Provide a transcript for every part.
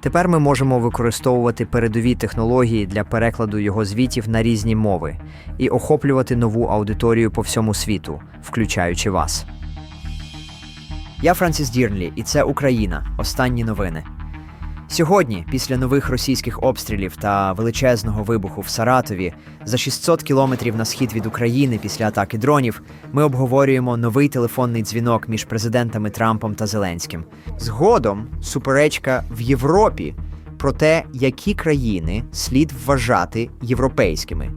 Тепер ми можемо використовувати передові технології для перекладу його звітів на різні мови і охоплювати нову аудиторію по всьому світу, включаючи вас. Я Франсіс Дірнлі, і це Україна. Останні новини. Сьогодні, після нових російських обстрілів та величезного вибуху в Саратові, за 600 кілометрів на схід від України після атаки дронів, ми обговорюємо новий телефонний дзвінок між президентами Трампом та Зеленським. Згодом суперечка в Європі про те, які країни слід вважати європейськими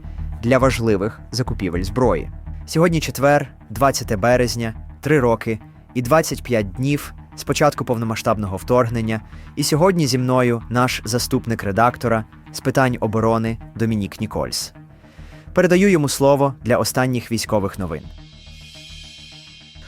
для важливих закупівель зброї. Сьогодні четвер, 20 березня, три роки і 25 днів з початку повномасштабного вторгнення. І сьогодні зі мною наш заступник редактора з питань оборони Домінік Нікольс. Передаю йому слово для останніх військових новин.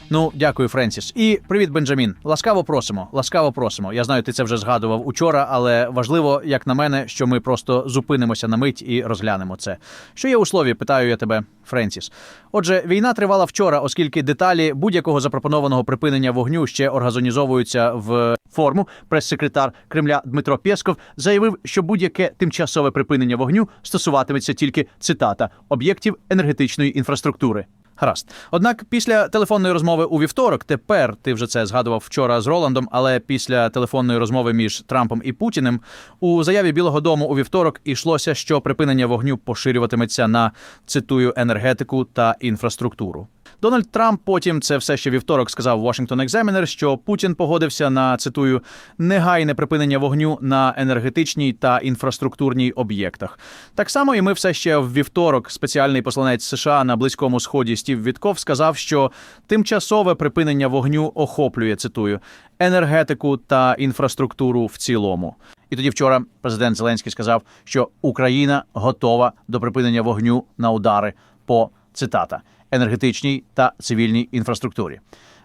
Ну, дякую, Френсіс. І привіт, Бенджамін. Ласкаво просимо. Ласкаво просимо. Я знаю, ти це вже згадував учора, але важливо, як на мене, що ми просто зупинимося на мить і розглянемо це. Що є у слові? Питаю я тебе, Френсіс. Отже, війна тривала вчора, оскільки деталі будь-якого запропонованого припинення вогню ще організовуються в форму. Прес-секретар Кремля Дмитро Пєсков заявив, що будь-яке тимчасове припинення вогню стосуватиметься тільки цитата об'єктів енергетичної інфраструктури. Гаразд. Однак після телефонної розмови у вівторок, тепер ти вже це згадував вчора з Роландом, але після телефонної розмови між Трампом і Путіним у заяві Білого Дому у вівторок йшлося, що припинення вогню поширюватиметься на цитую енергетику та інфраструктуру. Дональд Трамп потім це все ще вівторок сказав Washington Examiner, що Путін погодився на цитую негайне припинення вогню на енергетичній та інфраструктурній об'єктах. Так само, і ми все ще в вівторок. Спеціальний посланець США на близькому сході Стів Вітков сказав, що тимчасове припинення вогню охоплює цитую енергетику та інфраструктуру в цілому. І тоді вчора президент Зеленський сказав, що Україна готова до припинення вогню на удари по цитата енергетичній та цивільній інфраструктурі.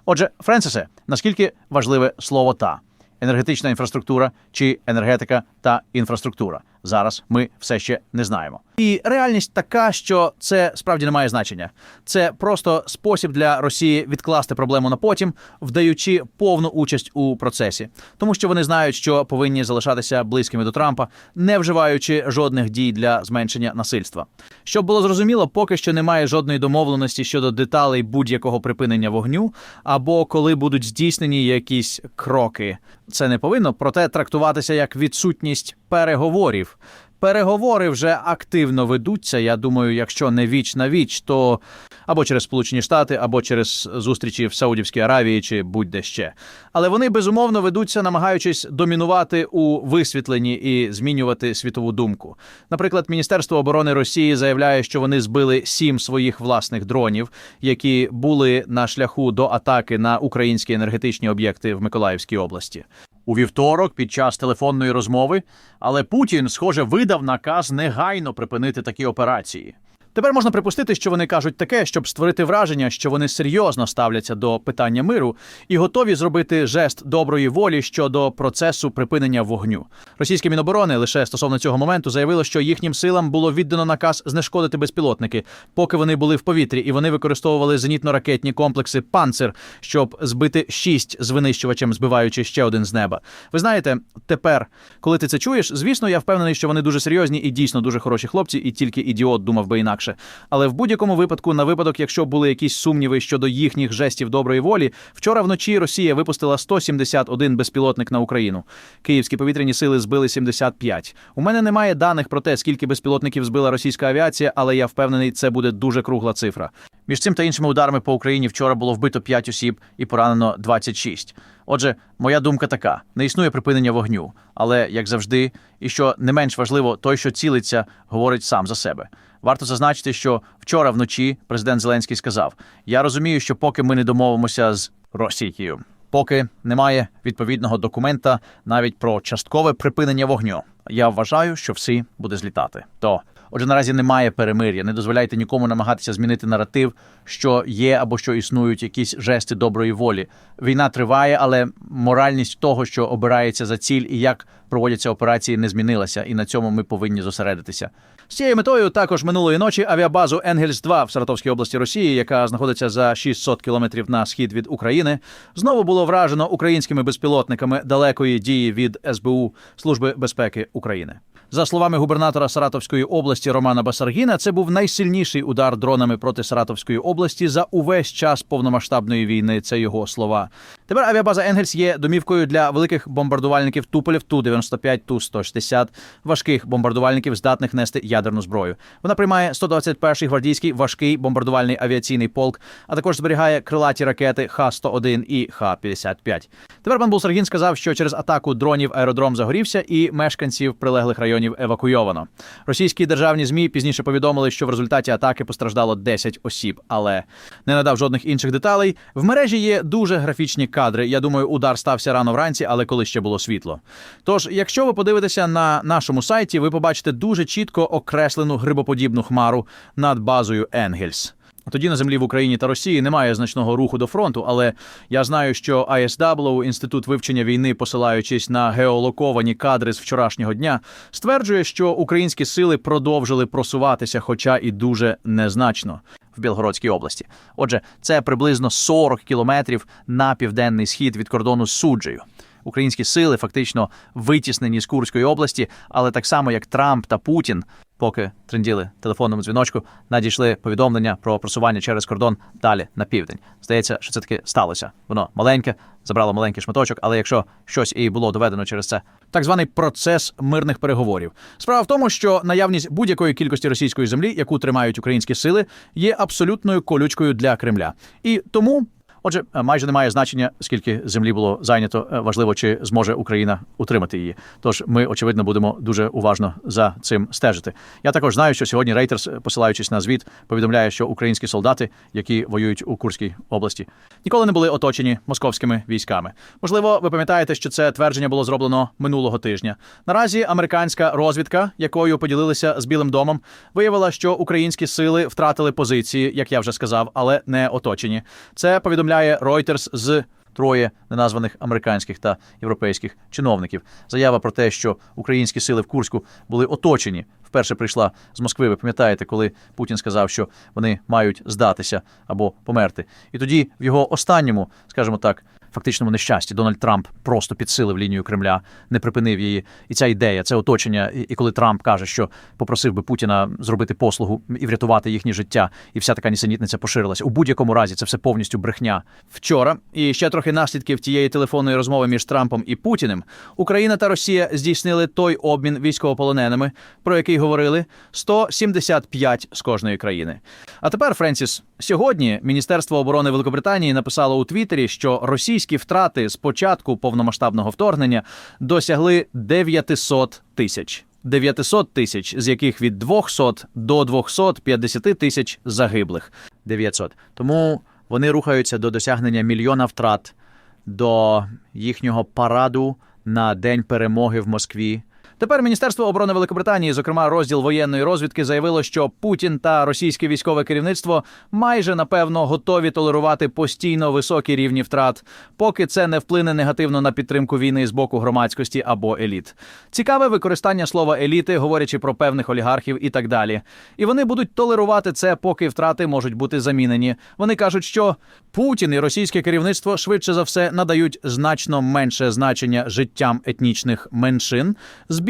Отже, Френсисе, наскільки важливе слово та енергетична інфраструктура чи енергетика та інфраструктура? Зараз ми все ще не знаємо. І реальність така, що це справді не має значення. Це просто спосіб для Росії відкласти проблему на потім, вдаючи повну участь у процесі, тому що вони знають, що повинні залишатися близькими до Трампа, не вживаючи жодних дій для зменшення насильства. Щоб було зрозуміло, поки що немає жодної домовленості щодо деталей будь-якого припинення вогню, або коли будуть здійснені якісь кроки. Це не повинно проте трактуватися як відсутність переговорів. Переговори вже активно ведуться. Я думаю, якщо не віч на віч, то або через Сполучені Штати, або через зустрічі в Саудівській Аравії чи будь-де ще. Але вони безумовно ведуться, намагаючись домінувати у висвітленні і змінювати світову думку. Наприклад, Міністерство оборони Росії заявляє, що вони збили сім своїх власних дронів, які були на шляху до атаки на українські енергетичні об'єкти в Миколаївській області. У вівторок під час телефонної розмови, але Путін, схоже, видав наказ негайно припинити такі операції. Тепер можна припустити, що вони кажуть таке, щоб створити враження, що вони серйозно ставляться до питання миру і готові зробити жест доброї волі щодо процесу припинення вогню. Російське міноборони лише стосовно цього моменту заявило, що їхнім силам було віддано наказ знешкодити безпілотники, поки вони були в повітрі, і вони використовували зенітно-ракетні комплекси «Панцир», щоб збити шість з винищувачем, збиваючи ще один з неба. Ви знаєте, тепер, коли ти це чуєш, звісно, я впевнений, що вони дуже серйозні і дійсно дуже хороші хлопці, і тільки ідіот думав би інакше. Але в будь-якому випадку, на випадок, якщо були якісь сумніви щодо їхніх жестів доброї волі, вчора вночі Росія випустила 171 безпілотник на Україну. Київські повітряні сили збили 75. У мене немає даних про те, скільки безпілотників збила російська авіація, але я впевнений, це буде дуже кругла цифра. Між цим та іншими ударами по Україні вчора було вбито 5 осіб і поранено 26. Отже, моя думка така: не існує припинення вогню, але як завжди, і що не менш важливо, той, що цілиться, говорить сам за себе. Варто зазначити, що вчора вночі президент Зеленський сказав: Я розумію, що поки ми не домовимося з Росією, поки немає відповідного документа навіть про часткове припинення вогню. Я вважаю, що всі буде злітати. То Отже, наразі немає перемир'я. Не дозволяйте нікому намагатися змінити наратив, що є або що існують якісь жести доброї волі. Війна триває, але моральність того, що обирається за ціль і як проводяться операції, не змінилася, і на цьому ми повинні зосередитися. З цією метою також минулої ночі авіабазу Енгельс 2 в Саратовській області Росії, яка знаходиться за 600 кілометрів на схід від України, знову було вражено українськими безпілотниками далекої дії від СБУ Служби безпеки України. За словами губернатора Саратовської області Романа Басаргіна, це був найсильніший удар дронами проти Саратовської області за увесь час повномасштабної війни. Це його слова. Тепер авіабаза Енгельс є домівкою для великих бомбардувальників Туполів Ту-95, Ту-160, важких бомбардувальників, здатних нести ядерну зброю. Вона приймає 121-й гвардійський важкий бомбардувальний авіаційний полк, а також зберігає крилаті ракети Х-101 і Х-55. Тепер пан Булсаргін сказав, що через атаку дронів аеродром загорівся, і мешканців прилеглих районів евакуйовано. Російські державні змі пізніше повідомили, що в результаті атаки постраждало 10 осіб, але не надав жодних інших деталей. В мережі є дуже графічні кадри. Я думаю, удар стався рано вранці, але коли ще було світло. Тож, якщо ви подивитеся на нашому сайті, ви побачите дуже чітко окреслену грибоподібну хмару над базою Енгельс. Тоді на землі в Україні та Росії немає значного руху до фронту, але я знаю, що ISW, інститут вивчення війни, посилаючись на геолоковані кадри з вчорашнього дня, стверджує, що українські сили продовжили просуватися, хоча і дуже незначно. В Білгородській області, отже, це приблизно 40 кілометрів на південний схід від кордону з суджею. Українські сили фактично витіснені з Курської області, але так само як Трамп та Путін, поки тренділи телефонному дзвіночку, надійшли повідомлення про просування через кордон далі на південь. Здається, що це таки сталося. Воно маленьке, забрало маленький шматочок, але якщо щось і було доведено через це, так званий процес мирних переговорів. Справа в тому, що наявність будь-якої кількості російської землі, яку тримають українські сили, є абсолютною колючкою для Кремля. І тому. Отже, е, майже немає значення, скільки землі було зайнято. Е, Важливо, чи зможе Україна утримати її. Тож ми, очевидно, будемо дуже уважно за цим стежити. Я також знаю, що сьогодні Рейтерс, посилаючись на звіт, повідомляє, що українські солдати, які воюють у Курській області, ніколи не були оточені московськими військами. Можливо, ви пам'ятаєте, що це твердження було зроблено минулого тижня. Наразі американська розвідка, якою поділилися з Білим домом, виявила, що українські сили втратили позиції, як я вже сказав, але не оточені. Це повідомляє Reuters з троє неназваних американських та європейських чиновників. Заява про те, що українські сили в Курську були оточені. Вперше прийшла з Москви. Ви пам'ятаєте, коли Путін сказав, що вони мають здатися або померти. І тоді в його останньому, скажімо так, фактичному нещасті Дональд Трамп просто підсилив лінію Кремля, не припинив її. І ця ідея, це оточення. І коли Трамп каже, що попросив би Путіна зробити послугу і врятувати їхнє життя, і вся така нісенітниця поширилася. У будь-якому разі це все повністю брехня. Вчора і ще трохи наслідків тієї телефонної розмови між Трампом і Путіним. Україна та Росія здійснили той обмін військовополоненими, про який говорили 175 з кожної країни. А тепер, Френсіс, сьогодні Міністерство оборони Великобританії написало у Твіттері, що російські втрати з початку повномасштабного вторгнення досягли 900 тисяч. 900 тисяч, з яких від 200 до 250 тисяч загиблих. 900. Тому вони рухаються до досягнення мільйона втрат до їхнього параду на День перемоги в Москві. Тепер Міністерство оборони Великобританії, зокрема розділ воєнної розвідки, заявило, що Путін та російське військове керівництво майже напевно готові толерувати постійно високі рівні втрат, поки це не вплине негативно на підтримку війни з боку громадськості або еліт. Цікаве використання слова еліти, говорячи про певних олігархів і так далі. І вони будуть толерувати це, поки втрати можуть бути замінені. Вони кажуть, що Путін і російське керівництво швидше за все надають значно менше значення життям етнічних меншин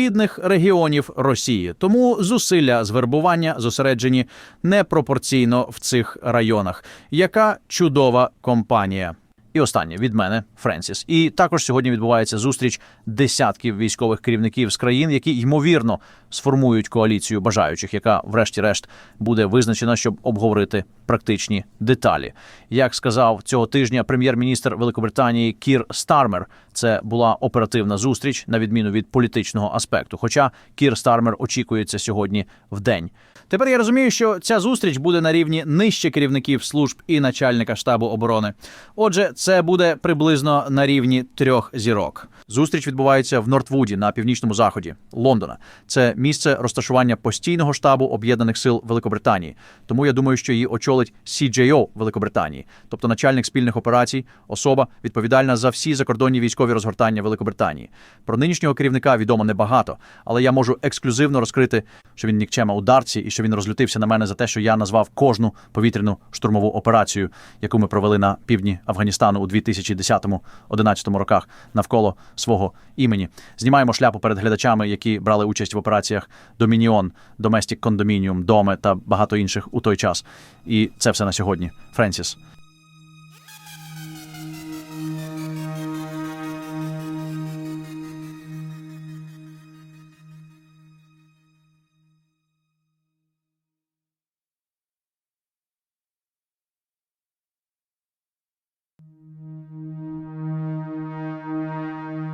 бідних регіонів Росії. Тому зусилля з вербування зосереджені непропорційно в цих районах. Яка чудова компанія. І останнє від мене, Френсіс. І також сьогодні відбувається зустріч десятків військових керівників з країн, які ймовірно сформують коаліцію бажаючих, яка, врешті-решт, буде визначена, щоб обговорити практичні деталі. Як сказав цього тижня прем'єр-міністр Великобританії Кір Стармер, це була оперативна зустріч на відміну від політичного аспекту. Хоча Кір Стармер очікується сьогодні в день. Тепер я розумію, що ця зустріч буде на рівні нижче керівників служб і начальника штабу оборони. Отже, Це буде приблизно на рівні трьох зірок. Зустріч відбувається в Нортвуді на північному заході Лондона. Це місце розташування постійного штабу об'єднаних сил Великобританії. Тому я думаю, що її очолить CJO Великобританії, тобто начальник спільних операцій, особа відповідальна за всі закордонні військові розгортання Великобританії. Про нинішнього керівника відомо небагато, але я можу ексклюзивно розкрити, що він нікчема ударці і що він розлютився на мене за те, що я назвав кожну повітряну штурмову операцію, яку ми провели на півдні Афганістану у 2010-11 роках навколо свого імені. Знімаємо шляпу перед глядачами, які брали участь в операціях Домініон, Доместік Кондомініум, Доме та багато інших у той час. І це все на сьогодні. Френсіс.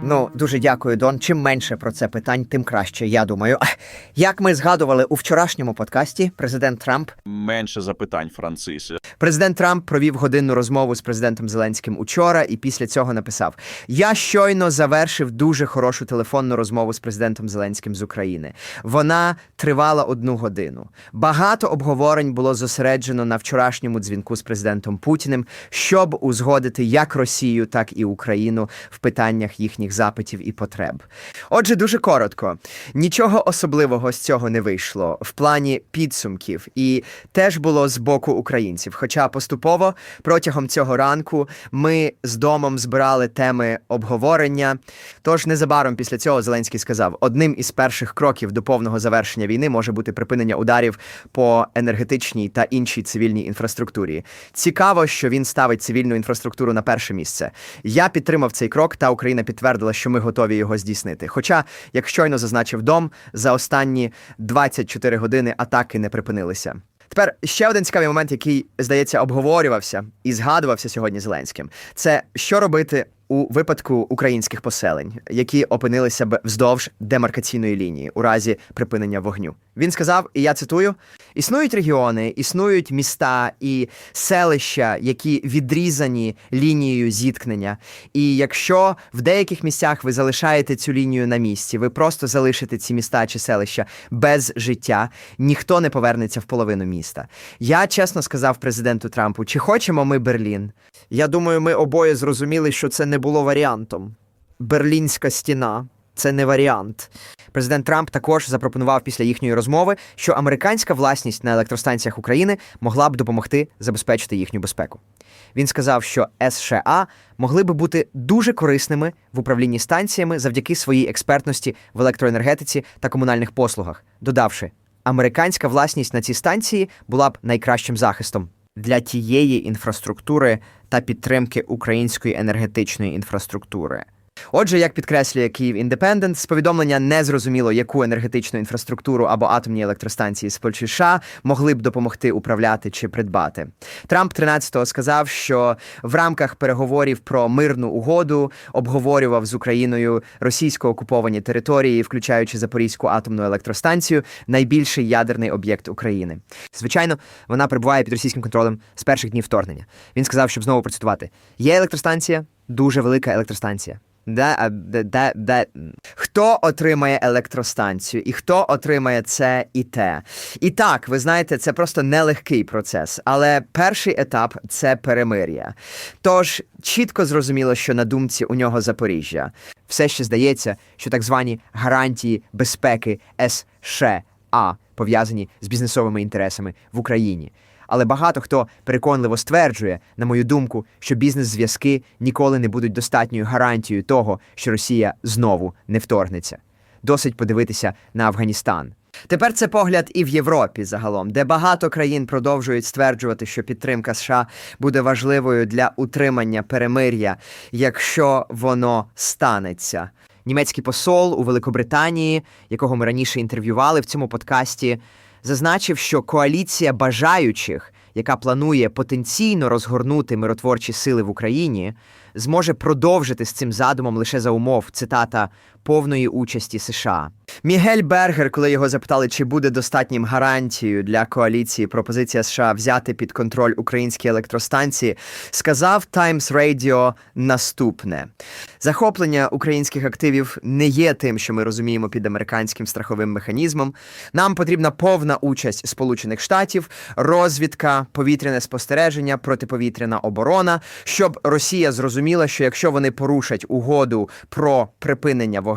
Ну, дуже дякую, Дон. Чим менше про це питань, тим краще. Я думаю. Як ми згадували у вчорашньому подкасті, президент Трамп Менше запитань, Францисе. Президент Трамп провів годинну розмову з президентом Зеленським учора і після цього написав: Я щойно завершив дуже хорошу телефонну розмову з президентом Зеленським з України. Вона тривала одну годину. Багато обговорень було зосереджено на вчорашньому дзвінку з президентом Путіним, щоб узгодити як Росію, так і Україну в питаннях їхніх запитів і потреб. Отже, дуже коротко, нічого особливого з цього не вийшло в плані підсумків, і теж було з боку українців. Хоча поступово протягом цього ранку ми з домом збирали теми обговорення. Тож незабаром після цього Зеленський сказав: одним із перших кроків до повного завершення війни може бути припинення ударів по енергетичній та іншій цивільній інфраструктурі. Цікаво, що він ставить цивільну інфраструктуру на перше місце. Я підтримав цей крок, та Україна підтвердила, що ми готові його здійснити. Хоча, як щойно зазначив дом, за останні 24 години атаки не припинилися. Тепер ще один цікавий момент, який, здається, обговорювався і згадувався сьогодні Зеленським. Це що робити у випадку українських поселень, які опинилися б вздовж демаркаційної лінії у разі припинення вогню. Він сказав, і я цитую: існують регіони, існують міста і селища, які відрізані лінією зіткнення. І якщо в деяких місцях ви залишаєте цю лінію на місці, ви просто залишите ці міста чи селища без життя, ніхто не повернеться в половину міста. Я чесно сказав президенту Трампу, чи хочемо ми Берлін? Я думаю, ми обоє зрозуміли, що це не було варіантом. Берлінська стіна це не варіант. Президент Трамп також запропонував після їхньої розмови, що американська власність на електростанціях України могла б допомогти забезпечити їхню безпеку. Він сказав, що США могли би бути дуже корисними в управлінні станціями завдяки своїй експертності в електроенергетиці та комунальних послугах, додавши, американська власність на ці станції була б найкращим захистом для тієї інфраструктури та підтримки української енергетичної інфраструктури. Отже, як підкреслює Київ Індепендент, з повідомлення не зрозуміло, яку енергетичну інфраструктуру або атомні електростанції з Польщі США могли б допомогти управляти чи придбати. Трамп 13-го сказав, що в рамках переговорів про мирну угоду обговорював з Україною російсько окуповані території, включаючи Запорізьку атомну електростанцію, найбільший ядерний об'єкт України. Звичайно, вона перебуває під російським контролем з перших днів вторгнення. Він сказав, щоб знову процитувати: є електростанція, дуже велика електростанція. Да, да, да. Хто отримає електростанцію і хто отримає це і те? І так, ви знаєте, це просто нелегкий процес, але перший етап це перемир'я. Тож чітко зрозуміло, що на думці у нього Запоріжжя. Все ще здається, що так звані гарантії безпеки США пов'язані з бізнесовими інтересами в Україні. Але багато хто переконливо стверджує, на мою думку, що бізнес-зв'язки ніколи не будуть достатньою гарантією того, що Росія знову не вторгнеться. Досить подивитися на Афганістан. Тепер це погляд і в Європі загалом, де багато країн продовжують стверджувати, що підтримка США буде важливою для утримання перемир'я, якщо воно станеться. Німецький посол у Великобританії, якого ми раніше інтерв'ювали в цьому подкасті, зазначив, що коаліція бажаючих, яка планує потенційно розгорнути миротворчі сили в Україні, зможе продовжити з цим задумом лише за умов цитата повної участі США. Мігель Бергер, коли його запитали, чи буде достатнім гарантією для коаліції пропозиція США взяти під контроль українські електростанції, сказав Times Radio наступне: захоплення українських активів не є тим, що ми розуміємо під американським страховим механізмом. Нам потрібна повна участь Сполучених Штатів, розвідка, повітряне спостереження, протиповітряна оборона, щоб Росія зрозуміла, що якщо вони порушать угоду про припинення вогню,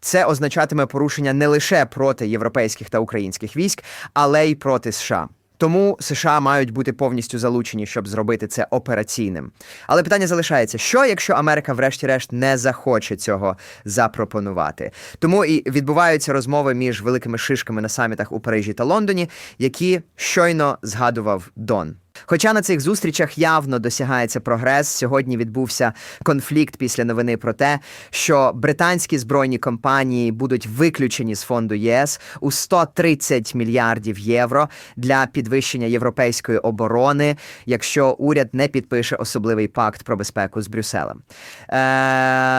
це означатиме порушення не лише проти європейських та українських військ, але й проти США. Тому США мають бути повністю залучені, щоб зробити це операційним. Але питання залишається: що якщо Америка, врешті-решт, не захоче цього запропонувати? Тому і відбуваються розмови між великими шишками на самітах у Парижі та Лондоні, які щойно згадував Дон. Хоча на цих зустрічах явно досягається прогрес, сьогодні відбувся конфлікт після новини про те, що британські збройні компанії будуть виключені з фонду ЄС у 130 мільярдів євро для підвищення європейської оборони, якщо уряд не підпише особливий пакт про безпеку з Брюсселем. Е,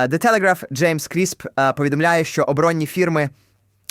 The Telegraph Джеймс Крісп повідомляє, що оборонні фірми.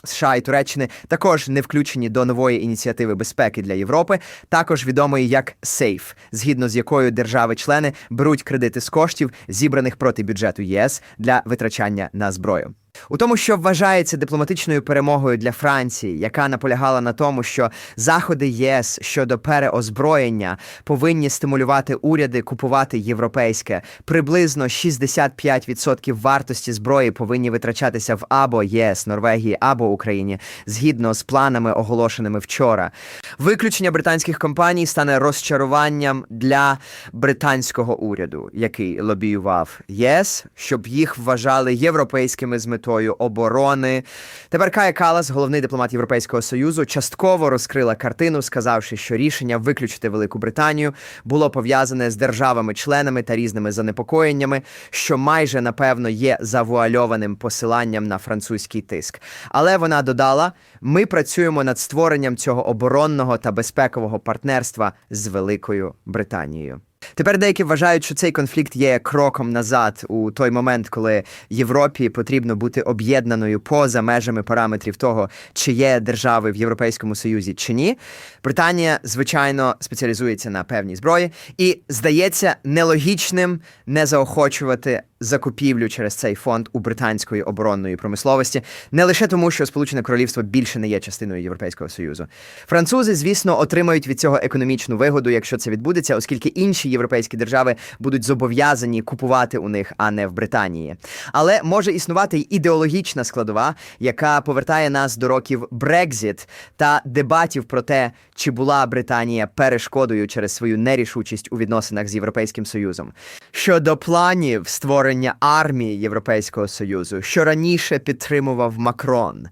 США і Туреччини також не включені до нової ініціативи безпеки для Європи, також відомої як SAFE, згідно з якою держави-члени беруть кредити з коштів, зібраних проти бюджету ЄС для витрачання на зброю. У тому, що вважається дипломатичною перемогою для Франції, яка наполягала на тому, що заходи ЄС щодо переозброєння повинні стимулювати уряди купувати європейське. Приблизно 65% вартості зброї повинні витрачатися в або ЄС, Норвегії, або Україні, згідно з планами, оголошеними вчора. Виключення британських компаній стане розчаруванням для британського уряду, який лобіював ЄС, щоб їх вважали європейськими з метою оборони. Тепер Кая Калас, головний дипломат Європейського союзу, частково розкрила картину, сказавши, що рішення виключити Велику Британію було пов'язане з державами-членами та різними занепокоєннями, що майже напевно є завуальованим посиланням на французький тиск. Але вона додала: ми працюємо над створенням цього оборонного та безпекового партнерства з Великою Британією. Тепер деякі вважають, що цей конфлікт є кроком назад у той момент, коли Європі потрібно бути об'єднаною поза межами параметрів того, чи є держави в Європейському Союзі чи ні. Британія, звичайно, спеціалізується на певній зброї, і здається нелогічним не заохочувати закупівлю через цей фонд у британської оборонної промисловості, не лише тому, що Сполучене Королівство більше не є частиною Європейського Союзу. Французи, звісно, отримають від цього економічну вигоду, якщо це відбудеться, оскільки інші європейські держави будуть зобов'язані купувати у них, а не в Британії. Але може існувати й ідеологічна складова, яка повертає нас до років Брекзіт та дебатів про те, чи була Британія перешкодою через свою нерішучість у відносинах з Європейським Союзом. Щодо планів створення армії Європейського Союзу, що раніше підтримував Макрон.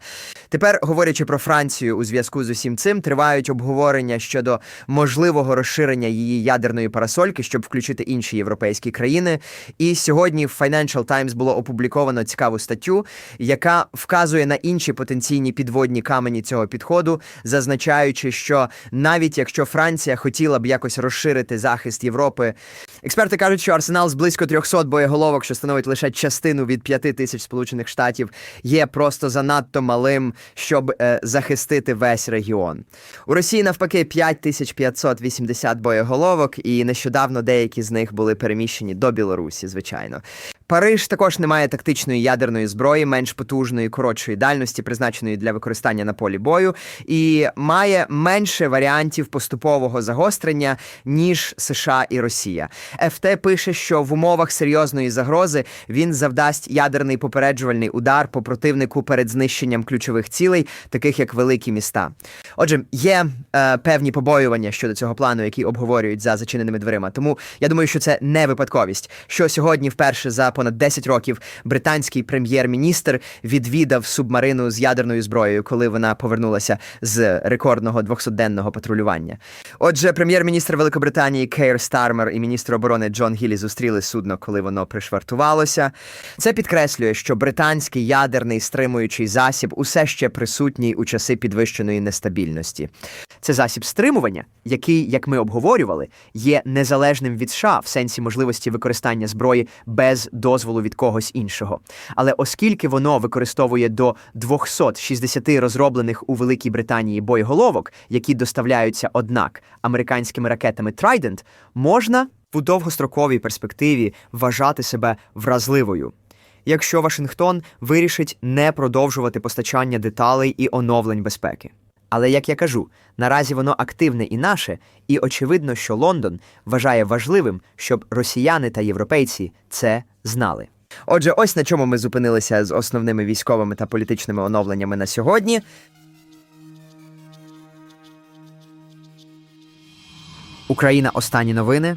Тепер, говорячи про Францію у зв'язку з усім цим, тривають обговорення щодо можливого розширення її ядерної парасольки, щоб включити інші європейські країни. І сьогодні в Financial Times було опубліковано цікаву статтю, яка вказує на інші потенційні підводні камені цього підходу, зазначаючи, що навіть якщо Франція хотіла б якось розширити захист Європи, експерти кажуть, що арсенал з близько 300 боєголовок, що становить лише частину від 5 тисяч Сполучених Штатів, є просто занадто малим, щоб е, захистити весь регіон. У Росії навпаки 5580 боєголовок, і нещодавно деякі з них були переміщені до Білорусі, звичайно. Париж також не має тактичної ядерної зброї, менш потужної, коротшої дальності, призначеної для використання на полі бою, і має менше варіантів поступового загострення, ніж США і Росія. ФТ пише, що в умовах серйозної загрози він завдасть ядерний попереджувальний удар по противнику перед знищенням ключових цілей, таких як великі міста. Отже, є е, певні побоювання щодо цього плану, які обговорюють за зачиненими дверима. Тому я думаю, що це не випадковість. Що сьогодні, вперше за понад 10 років, британський прем'єр-міністр відвідав субмарину з ядерною зброєю, коли вона повернулася з рекордного 200-денного патрулювання. Отже, прем'єр-міністр Великобританії Кейр Стармер і міністр оборони Джон Гілі зустріли судно, коли воно пришвартувало конвертувалося. Це підкреслює, що британський ядерний стримуючий засіб усе ще присутній у часи підвищеної нестабільності. Це засіб стримування, який, як ми обговорювали, є незалежним від США в сенсі можливості використання зброї без дозволу від когось іншого. Але оскільки воно використовує до 260 розроблених у Великій Британії боєголовок, які доставляються однак американськими ракетами Trident, можна у довгостроковій перспективі вважати себе вразливою. Якщо Вашингтон вирішить не продовжувати постачання деталей і оновлень безпеки. Але як я кажу, наразі воно активне і наше, і очевидно, що Лондон вважає важливим, щоб росіяни та європейці це знали. Отже, ось на чому ми зупинилися з основними військовими та політичними оновленнями на сьогодні. Україна. Останні новини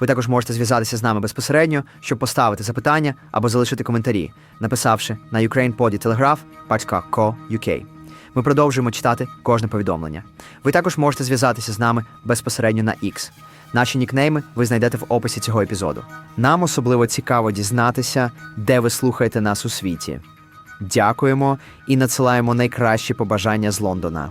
Ви також можете зв'язатися з нами безпосередньо, щоб поставити запитання або залишити коментарі, написавши на ukrainpoditelegraph.co.uk. Ми продовжуємо читати кожне повідомлення. Ви також можете зв'язатися з нами безпосередньо на X. Наші нікнейми ви знайдете в описі цього епізоду. Нам особливо цікаво дізнатися, де ви слухаєте нас у світі. Дякуємо і надсилаємо найкращі побажання з Лондона.